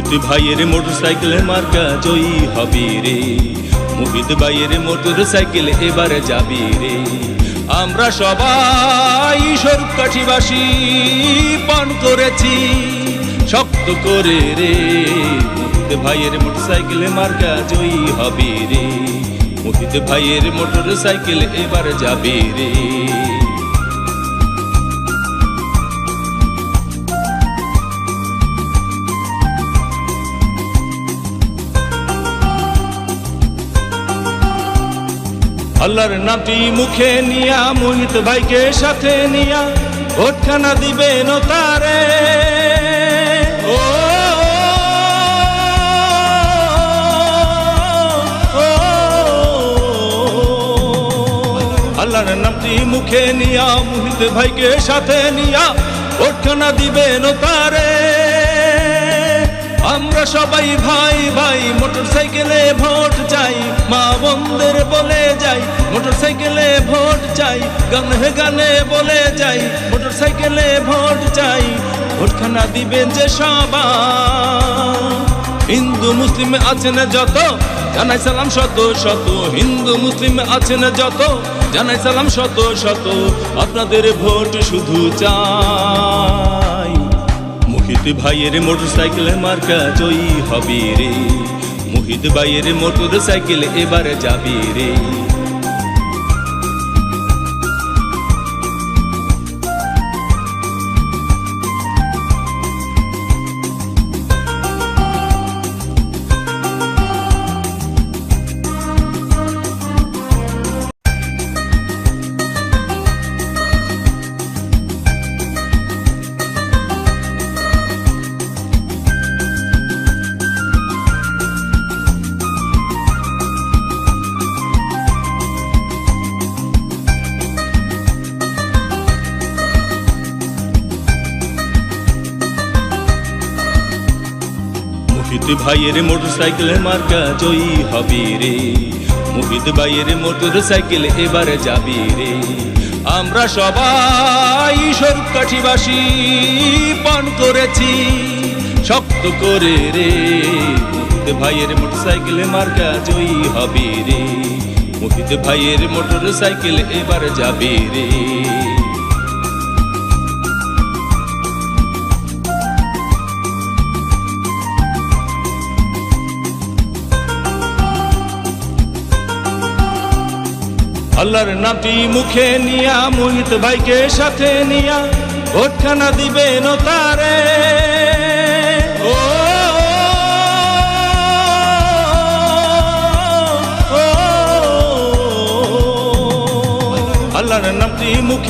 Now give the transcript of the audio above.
মোহিত ভাইয়ের motor cycle মার্কা জয়ী হবে রে। মোহিত ভাইয়ের মোটর সাইকেল এবারে যাবি রে। আমরা সবাই স্বরূপ কাঠিবাসী পান করেছি, শক্ত করে রে। মোহিত ভাইয়ের মোটর সাইকেল মার্কা জয়ী হবে রে। মোহিত ভাইয়ের মোটর সাইকেল এবার যাবে রে। আল্লাহর নামটি মুখে নিয়া, মোহিত ভাইকে সাথে নিয়া, ভোটখানা দিবেন তারে আল্লাহর নামটি মুখে নিয়া, মোহিত ভাইকে সাথে নিয়া, ভোটখানা দিবেন তারে আমরা সবাই ভাই ভাই মোটর সাইকেলে ভোট চাই। মা বন্ধের বলে যাই মোটর সাইকেলে ভোট চাই। গানে গানে বলে যাই মোটর সাইকেলে ভোট চাই। ভোটখানা দিবেন যে সবাই হিন্দু, মুসলিম আছেন যত, জানাই সালাম শত শত। হিন্দু, মুসলিম আছেন যত, জানাই সালাম শত শত। আপনাদের ভোট শুধু চাই। মোহিত ভাইয়ের মোটর সাইকেল মার্কা জয়ী হবে রে। মোহিত ভাইয়ের মোটর সাইকেল এবারে যাবে রে। মোহিত ভাইয়ের মোটর সাইকেল মার্কা জয়ী হবে রে। মোহিত ভাইয়ের মোটর সাইকেল এবারে যাবে রে। আমরা সবাই স্বরূপ কাঠিবাসী পান করেছি, শক্ত করে রে। মোহিত ভাইয়ের মোটর সাইকেল মার্কা জয়ী হবে রে। মোহিত ভাইয়ের মোটর সাইকেল এবার যাবে রে। আল্লাহর নাতি মুখে নিয়া মোহিত ভাইকে সাথে নিয়া ভোটখানা দিবেন তারে আল্লাহর নাতি মুখে